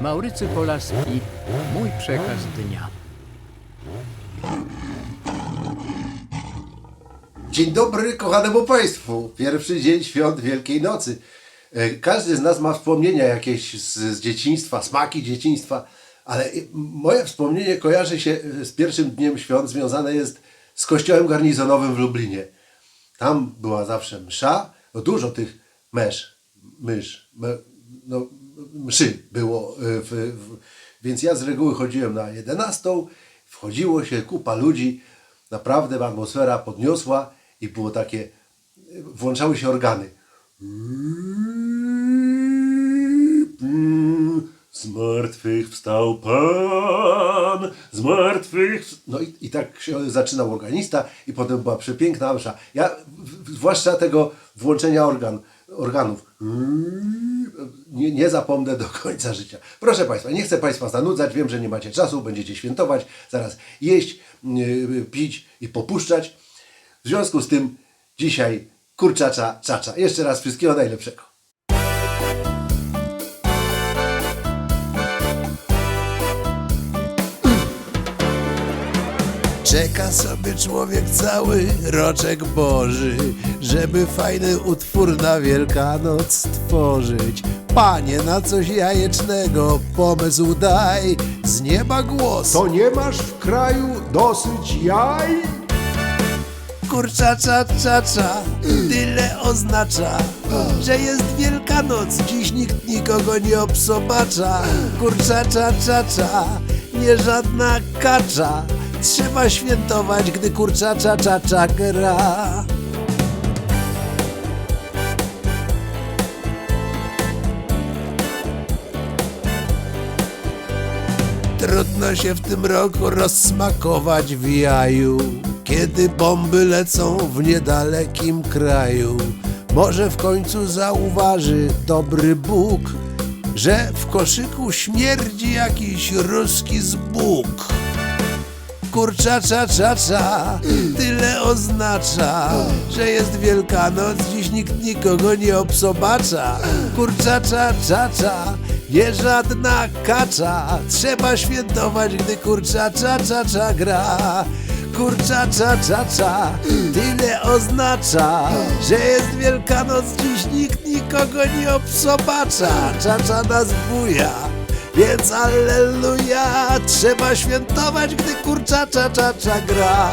Maurycy Polaski, mój przekaz dnia. Dzień dobry kochanemu Państwu. Pierwszy dzień świąt Wielkiej Nocy. E, Każdy z nas ma wspomnienia jakieś z, z dzieciństwa, smaki dzieciństwa, ale moje wspomnienie kojarzy się z pierwszym dniem świąt, związane jest z kościołem garnizonowym w Lublinie. Tam była zawsze msza, no dużo tych mesz, mysz, me, no, mszy było, e, w, w, więc ja z reguły chodziłem na 11, wchodziło się kupa ludzi, naprawdę atmosfera podniosła i było takie, włączały się organy. Z martwych wstał Pan, z martwych... No i, i tak się zaczynał organista i potem była przepiękna msza. Ja, w- zwłaszcza tego włączenia organ, organów, nie, nie zapomnę do końca życia. Proszę Państwa, nie chcę Państwa zanudzać, wiem, że nie macie czasu, będziecie świętować, zaraz jeść, yy, pić i popuszczać. W związku z tym dzisiaj kurczacza czacza. Jeszcze raz wszystkiego najlepszego. Czeka sobie człowiek cały roczek Boży, żeby fajny utwór na Wielkanoc stworzyć. Panie, na coś jajecznego pomysł daj, z nieba głos. To nie masz w kraju dosyć jaj? Kurczacza, czacza, tyle oznacza, że jest Wielkanoc, dziś nikt nikogo nie obsobacza. Kurczacza, czacza, nie żadna kacza, trzeba świętować, gdy kurczacza, czacza gra. Trudno się w tym roku rozsmakować w jaju, kiedy bomby lecą w niedalekim kraju. Może w końcu zauważy dobry Bóg, że w koszyku śmierdzi jakiś ruski zbóg. Kurczacza, czacza, tyle oznacza, że jest Wielkanoc, dziś nikt nikogo nie obsobacza. Kurczacza, czacza, nie żadna kacza. Trzeba świętować, gdy kurczacza czaca cza gra. Kurczacza czaca, cza tyle oznacza, że jest Wielkanoc, dziś nikt nikogo nie obsobacza. Czacza nas buja. Więc alleluja, trzeba świętować, gdy kurczacza czaca cza gra.